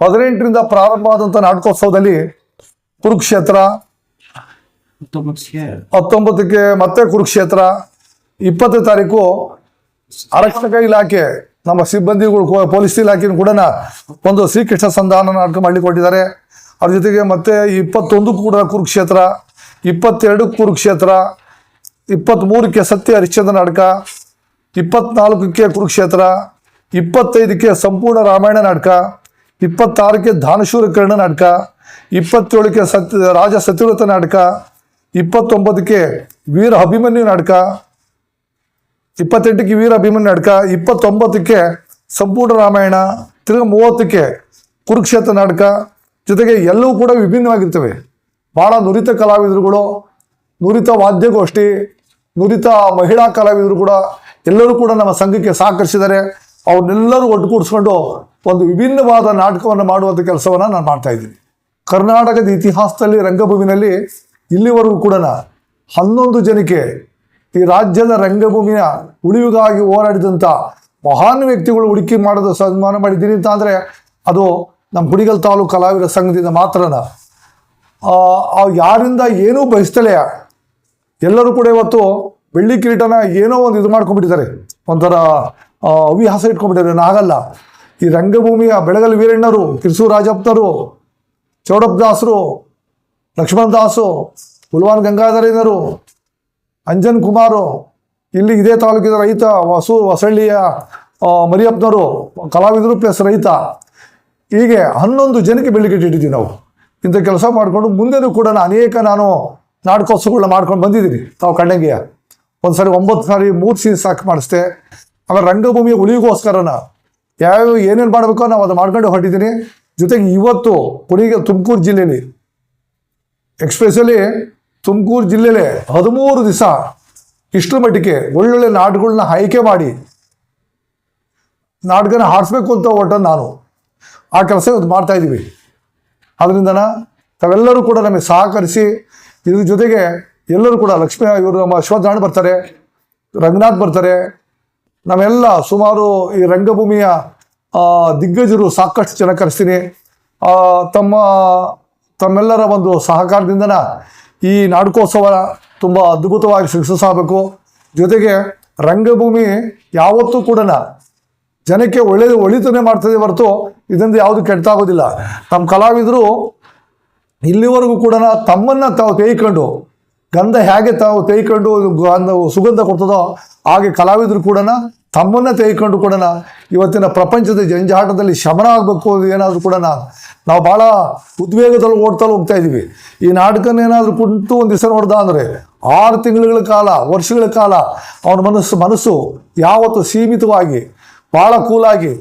ಹದಿನೆಂಟರಿಂದ ಪ್ರಾರಂಭ ಆದಂಥ ನಾಟಕೋತ್ಸವದಲ್ಲಿ ಕುರುಕ್ಷೇತ್ರ, ಹತ್ತೊಂಬತ್ತಕ್ಕೆ ಮತ್ತೆ ಕುರುಕ್ಷೇತ್ರ, ಇಪ್ಪತ್ತನೇ ತಾರೀಕು ಆರಕ್ಷಕ ಇಲಾಖೆ, ನಮ್ಮ ಸಿಬ್ಬಂದಿಗಳು ಪೊಲೀಸ್ ಇಲಾಖೆ ಕೂಡ ಒಂದು ಶ್ರೀಕೃಷ್ಣ ಸಂಧಾನ ನಾಟಕ ಮಾಡಿಕೊಟ್ಟಿದ್ದಾರೆ ಕೊಟ್ಟಿದ್ದಾರೆ ಅದ್ರ ಜೊತೆಗೆ ಮತ್ತೆ ಇಪ್ಪತ್ತೊಂದು ಕೂಡ ಕುರುಕ್ಷೇತ್ರ ಇಪ್ಪತ್ತೆರಡು ಕುರುಕ್ಷೇತ್ರ ಇಪ್ಪತ್ತ್ಮೂರಕ್ಕೆ ಸತ್ಯ ಹರಿಶ್ಚಂದ್ರ ನಾಟಕ, ಇಪ್ಪತ್ನಾಲ್ಕಕ್ಕೆ ಕುರುಕ್ಷೇತ್ರ, ಇಪ್ಪತ್ತೈದಕ್ಕೆ ಸಂಪೂರ್ಣ ರಾಮಾಯಣ ನಾಟಕ ಇಪ್ಪತ್ತಾರಕ್ಕೆ ದಾನಶೂರ ಕರ್ಣ ನಾಟಕ, ಇಪ್ಪತ್ತೇಳಕ್ಕೆ ಸತ್ಯ ರಾಜ ಸತ್ಯವ್ರತ ನಾಟಕ, ಇಪ್ಪತ್ತೊಂಬತ್ತಕ್ಕೆ ವೀರ ಅಭಿಮನ್ಯು ನಾಟಕ, ಇಪ್ಪತ್ತೆಂಟಕ್ಕೆ ವೀರ ಅಭಿಮನ್ಯು ನಾಟಕ, ಇಪ್ಪತ್ತೊಂಬತ್ತಕ್ಕೆ ಸಂಪೂರ್ಣ ರಾಮಾಯಣ, ತಿರುಗ ಮೂವತ್ತಕ್ಕೆ ಕುರುಕ್ಷೇತ್ರ ನಾಟಕ, ಜೊತೆಗೆ ಎಲ್ಲವೂ ಕೂಡ ವಿಭಿನ್ನವಾಗಿರ್ತವೆ. ಭಾಳ ನುರಿತ ಕಲಾವಿದರುಗಳು, ನುರಿತ ವಾದ್ಯಗೋಷ್ಠಿ, ನುರಿತ ಮಹಿಳಾ ಕಲಾವಿದರು ಕೂಡ ಎಲ್ಲರೂ ಕೂಡ ನಮ್ಮ ಸಂಘಕ್ಕೆ ಸಹಕರಿಸಿದ್ದಾರೆ. ಅವ್ರನ್ನೆಲ್ಲರೂ ಒಟ್ಟುಗೂಡಿಸ್ಕೊಂಡು ಒಂದು ವಿಭಿನ್ನವಾದ ನಾಟಕವನ್ನು ಮಾಡುವಂಥ ಕೆಲಸವನ್ನು ನಾನು ಮಾಡ್ತಾ ಇದ್ದೀನಿ. ಕರ್ನಾಟಕದ ಇತಿಹಾಸದಲ್ಲಿ, ರಂಗಭೂಮಿನಲ್ಲಿ ಇಲ್ಲಿವರೆಗೂ ಕೂಡ ಹನ್ನೊಂದು ಜನಕ್ಕೆ ಈ ರಾಜ್ಯದ ರಂಗಭೂಮಿಯ ಉಳಿವಿಗಾಗಿ ಹೋರಾಡಿದಂಥ ಮಹಾನ್ ವ್ಯಕ್ತಿಗಳು ಹುಡುಕಿ ಮಾಡೋದು ಸನ್ಮಾನ ಮಾಡಿದ್ದೀನಿ ಅಂತ ಅಂದರೆ ಅದು ನಮ್ಮ ಗುಡಿಗಲ್ ತಾಲೂಕು ಕಲಾವಿದರ ಸಂಘದಿಂದ ಆ ಯಾರಿಂದ ಏನೂ ಬಯಸ್ತಲೇ ಎಲ್ಲರೂ ಕೂಡ ಇವತ್ತು ಬೆಳ್ಳಿ ಕಿರೀಟನ ಏನೋ ಒಂದು ಇದು ಮಾಡ್ಕೊಂಡ್ಬಿಟ್ಟಿದ್ದಾರೆ. ಒಂಥರ ಹವ್ಯಾಸ ಇಟ್ಕೊಂಡ್ಬಿಟ್ಟಿದ್ದಾರೆ. ಆಗಲ್ಲ. ಈ ರಂಗಭೂಮಿಯ ಬೆಳಗಲ್ ವೀರಣ್ಣರು ಕಿರ್ಸು ರಾಜಪ್ತರು ಚೌಡಪ್ಪ ದಾಸರು, ಲಕ್ಷ್ಮಣ್ ದಾಸು ಉಲ್ವಾನ್ ಗಂಗಾಧರೇನರು ಅಂಜನ್ ಕುಮಾರು, ಇಲ್ಲಿ ಇದೇ ತಾಲೂಕಿನ ರೈತ ವಸು ಹೊಸಳ್ಳಿಯ ಮರಿಯಪ್ಪನವರು, ಕಲಾವಿದರು ಪ್ಲಸ್ ರೈತ. ಹೀಗೆ ಹನ್ನೊಂದು ಜನಕ್ಕೆ ಬೆಳಿಗ್ಗೆ ನಾವು. ಇಂಥ ಕೆಲಸ ಮಾಡಿಕೊಂಡು ಮುಂದೆನೂ ಕೂಡ ನಾನು ಅನೇಕ ನಾನು ನಾಟಕೋತ್ಸವಗಳನ್ನ ಮಾಡ್ಕೊಂಡು ಬಂದಿದ್ದೀನಿ. ತಾವು ಕಣ್ಣಂಗಿಯ ಒಂದು ಸಾರಿ ಒಂಬತ್ತು ಸಾರಿ ಮೂರು ಸೀನ್ ಸಾಕು ಮಾಡಿಸ್ದೆ. ಆಮೇಲೆ ರಂಗಭೂಮಿಯ ಉಳಿಗೋಸ್ಕರನ ಯಾವ್ಯಾವ ಏನೇನು ಮಾಡಬೇಕೋ ನಾವು ಅದು ಮಾಡ್ಕೊಂಡು ಹೊರಟಿದ್ದೀನಿ ಜೊತೆಗೆ ಇವತ್ತು ಪುಣಿಗೆ ತುಮಕೂರು ಜಿಲ್ಲೆಯಲ್ಲಿ ಎಕ್ಸ್ಪೆಷಲಿ ತುಮಕೂರು ಜಿಲ್ಲೆಯಲ್ಲೇ ಹದಿಮೂರು ದಿವಸ ಇಷ್ಟರ ಮಟ್ಟಿಗೆ ಒಳ್ಳೊಳ್ಳೆ ನಾಟಕಗಳನ್ನ ಆಯ್ಕೆ ಮಾಡಿ ನಾಟಕನ ಹಾಡಿಸ್ಬೇಕು ಅಂತ ಹೊರಟ ನಾನು. ಆ ಕೆಲಸ ಇವತ್ತು ಮಾಡ್ತಾ ಇದ್ದೀವಿ ಅದರಿಂದನ ತಾವೆಲ್ಲರೂ ಕೂಡ ನಮಗೆ ಸಹಕರಿಸಿ, ಇದ್ರ ಜೊತೆಗೆ ಎಲ್ಲರೂ ಕೂಡ ಲಕ್ಷ್ಮೀ, ಇವರು ನಮ್ಮ ಅಶ್ವತ್ಥನಾರಾಯಣ ಬರ್ತಾರೆ, ರಂಗನಾಥ್ ಬರ್ತಾರೆ ನಾವೆಲ್ಲ ಸುಮಾರು ಈ ರಂಗಭೂಮಿಯ ದಿಗ್ಗಜರು ಸಾಕಷ್ಟು ಜನ ಕರೆಸ್ತೀನಿ. ತಮ್ಮ, ತಮ್ಮೆಲ್ಲರ ಒಂದು ಸಹಕಾರದಿಂದನ ಈ ನಾಟಕೋತ್ಸವ ತುಂಬ ಅದ್ಭುತವಾಗಿ ಸಕ್ಸಸ್ ಆಗಬೇಕು ಜೊತೆಗೆ ರಂಗಭೂಮಿ ಯಾವತ್ತೂ ಕೂಡ ಜನಕ್ಕೆ ಒಳ್ಳೆಯದು ಒಳಿತನೆ ಮಾಡ್ತದೆ ಹೊರತು ಇದರಿಂದ ಯಾವುದು ಕೆಟ್ಟಾಗೋದಿಲ್ಲ ನಮ್ಮ ಕಲಾವಿದರು ಇಲ್ಲಿವರೆಗೂ ಕೂಡ ತಮ್ಮನ್ನು ತಾವು ತೇಯ್ಕೊಂಡು, ಗಂಧ ಹೇಗೆ ತಾವು ತೇಯ್ಕೊಂಡು ಗಂಧ, ಸುಗಂಧ ಕೊಡ್ತದೋ ಹಾಗೆ ಕಲಾವಿದರು ಕೂಡ ತಮ್ಮನ್ನು ತೆಗೆದುಕೊಂಡು ಕೂಡ ಇವತ್ತಿನ ಪ್ರಪಂಚದ ಜಂಜಾಟದಲ್ಲಿ ಶಮನ ಆಗಬೇಕು ಏನಾದರೂ ಕೂಡ ನಾವು ಭಾಳ ಉದ್ವೇಗದಲ್ಲಿ ಓಡ್ತಾ ಹೋಗ್ತಾ ಇದ್ದೀವಿ ಈ ನಾಟಕನ ಏನಾದರೂ ಕುಂತು ಒಂದು ದಿವಸ ನೋಡ್ದ ಅಂದರೆ, ಆರು ತಿಂಗಳುಗಳ ಕಾಲ, ವರ್ಷಗಳ ಕಾಲ, ಅವನ ಮನಸ್ಸು ಮನಸ್ಸು ಯಾವತ್ತು ಸೀಮಿತವಾಗಿ ಭಾಳ ಕೂಲಾಗಿ,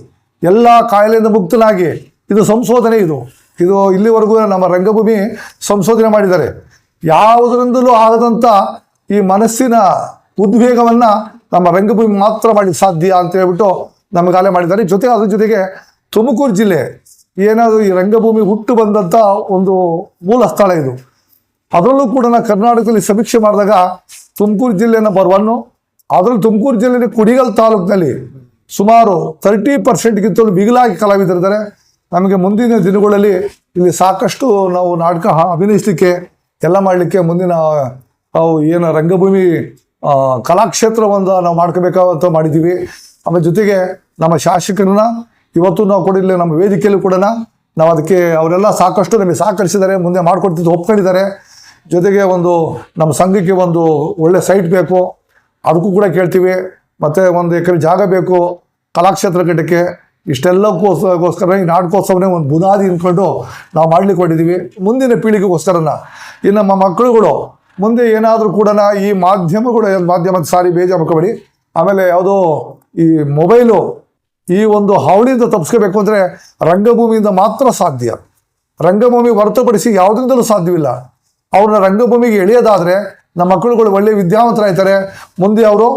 ಎಲ್ಲ ಕಾಯಿಲೆಯಿಂದ ಮುಕ್ತನಾಗಿ, ಇದು ಸಂಶೋಧನೆ ಇದು. ಇದು ಇಲ್ಲಿವರೆಗೂ ನಮ್ಮ ರಂಗಭೂಮಿ ಸಂಶೋಧನೆ ಮಾಡಿದ್ದಾರೆ. ಯಾವುದರಿಂದಲೂ ಆಗದಂಥ ಈ ಮನಸ್ಸಿನ ಉದ್ವೇಗವನ್ನು ನಮ್ಮ ರಂಗಭೂಮಿ ಮಾತ್ರ ಮಾಡಲಿಕ್ಕೆ ಸಾಧ್ಯ ಅಂತ ಹೇಳ್ಬಿಟ್ಟು ಅಲೆ ಮಾಡಿದ್ದಾರೆ. ಜೊತೆ ಅದ್ರ ಜೊತೆಗೆ ತುಮಕೂರು ಜಿಲ್ಲೆ ಏನಾದರೂ ಈ ರಂಗಭೂಮಿ ಹುಟ್ಟು ಬಂದಂಥ ಒಂದು ಮೂಲ ಸ್ಥಳ ಇದು. ಅದರಲ್ಲೂ ಕೂಡ ನಾವು ಕರ್ನಾಟಕದಲ್ಲಿ ಸಮೀಕ್ಷೆ ಮಾಡಿದಾಗ ತುಮಕೂರು ಜಿಲ್ಲೆ ನಂಬರ್ ಒನ್ನು ಅದರಲ್ಲೂ ತುಮಕೂರು ಜಿಲ್ಲೆಯ ಕುಡಿಗಲ್ ತಾಲೂಕಿನಲ್ಲಿ ಸುಮಾರು ತರ್ಟಿ ಪರ್ಸೆಂಟ್ಗಿಂತಲೂ ಬಿಗಿಲಾಗಿ ಕಲಾವಿದರಿದ್ದಾರೆ ನಮಗೆ ಮುಂದಿನ ದಿನಗಳಲ್ಲಿ ಇಲ್ಲಿ ಸಾಕಷ್ಟು ನಾವು ನಾಟಕ ಅಭಿನಯಿಸಲಿಕ್ಕೆ, ಎಲ್ಲ ಮಾಡಲಿಕ್ಕೆ ಮುಂದಿನ ಏನು ರಂಗಭೂಮಿ ಆ, ಒಂದು ನಾವು ಮಾಡ್ಕೋಬೇಕಾದಂತ ಮಾಡಿದ್ದೀವಿ ಆಮೇಲೆ ಜೊತೆಗೆ ನಮ್ಮ ಶಾಸಕರನ್ನ ಇವತ್ತು ನಾವು ಕೂಡ ಇಲ್ಲಿ ನಮ್ಮ ವೇದಿಕೆಯಲ್ಲೂ ಕೂಡ ನಾವು ಅದಕ್ಕೆ ಅವರೆಲ್ಲ ಸಾಕಷ್ಟು ನಮಗೆ ಸಹಕರಿಸಿದ್ದಾರೆ ಮುಂದೆ ಮಾಡ್ಕೊಡ್ತಿದ್ದು ಒಪ್ಕೊಂಡಿದ್ದಾರೆ. ಜೊತೆಗೆ ಒಂದು ನಮ್ಮ ಸಂಘಕ್ಕೆ ಒಂದು ಒಳ್ಳೆ ಸೈಟ್ ಬೇಕು ಅದಕ್ಕೂ ಕೂಡ ಕೇಳ್ತೀವಿ. ಮತ್ತು ಒಂದು ಎಕರೆ ಜಾಗ ಬೇಕು ಕಲಾಕ್ಷೇತ್ರ ಕಟ್ಟಕ್ಕೆ ಇಷ್ಟೆಲ್ಲಕ್ಕೋಸ್ಕರ ಈ ನಾಟಕೋತ್ಸವನೇ ಒಂದು ಬುನಾದಿ ಅಂದ್ಕೊಂಡು ನಾವು ಮಾಡಲಿಕ್ಕೆ ಹೊಟ್ಟಿದ್ದೀವಿ ಮುಂದಿನ ಪೀಳಿಗೆಗೋಸ್ಕರನ. ಇನ್ನು ನಮ್ಮ ಮಕ್ಕಳುಗಳು ಮುಂದೆ ಏನಾದರೂ ಕೂಡ ಈ ಮಾಧ್ಯಮಗಳು ಮಾಧ್ಯಮದ ಮಾಧ್ಯಮ ಸಾರಿ ಬೇಜಾರು ಮಕ್ಕಬೇಡಿ ಆಮೇಲೆ ಯಾವುದೋ ಈ ಮೊಬೈಲು ಈ ಒಂದು ಹಾವಳಿಯಿಂದ ತಪ್ಪಿಸ್ಕೋಬೇಕು ಅಂದರೆ ರಂಗಭೂಮಿಯಿಂದ ಮಾತ್ರ ಸಾಧ್ಯ. ರಂಗಭೂಮಿ ಹೊರತುಪಡಿಸಿ ಯಾವುದರಿಂದಲೂ ಸಾಧ್ಯವಿಲ್ಲ. ಅವ್ರನ್ನ ರಂಗಭೂಮಿಗೆ ಎಳೆಯೋದಾದರೆ ನಮ್ಮ ಮಕ್ಕಳುಗಳು ಒಳ್ಳೆ ವಿದ್ಯಾವಂತರಾಗ್ತಾರೆ ಮುಂದೆ ಅವರು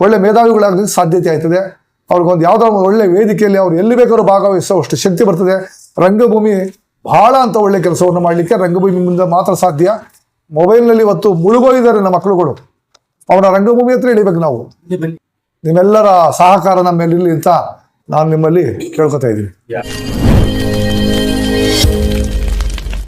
ಒಳ್ಳೆ ಮೇಧಾವಿಗಳಾಗಲಿಕ್ಕೆ ಸಾಧ್ಯತೆ ಆಯ್ತದೆ. ಅವ್ರಿಗೊಂದು ಯಾವುದೋ ಒಂದು ಒಳ್ಳೆ ವೇದಿಕೆಯಲ್ಲಿ ಅವ್ರು ಎಲ್ಲಿ ಬೇಕಾದ್ರೂ ಭಾಗವಹಿಸೋ ಅಷ್ಟು ಶಕ್ತಿ ಬರ್ತದೆ. ರಂಗಭೂಮಿ ಬಹಳ ಅಂತ ಒಳ್ಳೆ ಕೆಲಸವನ್ನು ಮಾಡಲಿಕ್ಕೆ ರಂಗಭೂಮಿ ಮುಂದೆ ಮಾತ್ರ ಸಾಧ್ಯ. ಮೊಬೈಲ್ನಲ್ಲಿ ಇವತ್ತು ಮುಳುಗೋಗಿದ್ದಾರೆ ನಮ್ಮ ಮಕ್ಕಳುಗಳು. ಅವನ ರಂಗಭೂಮಿ ಹತ್ರ ಇಳಿಬೇಕು ನಾವು. ನಿಮ್ಮೆಲ್ಲರ ಸಹಕಾರ ನಮ್ಮ ಮೇಲೆ ಇರಲಿ ಅಂತ ನಾನು ನಿಮ್ಮಲ್ಲಿ ಕೇಳ್ಕೊತಾ ಇದ್ದೀನಿ.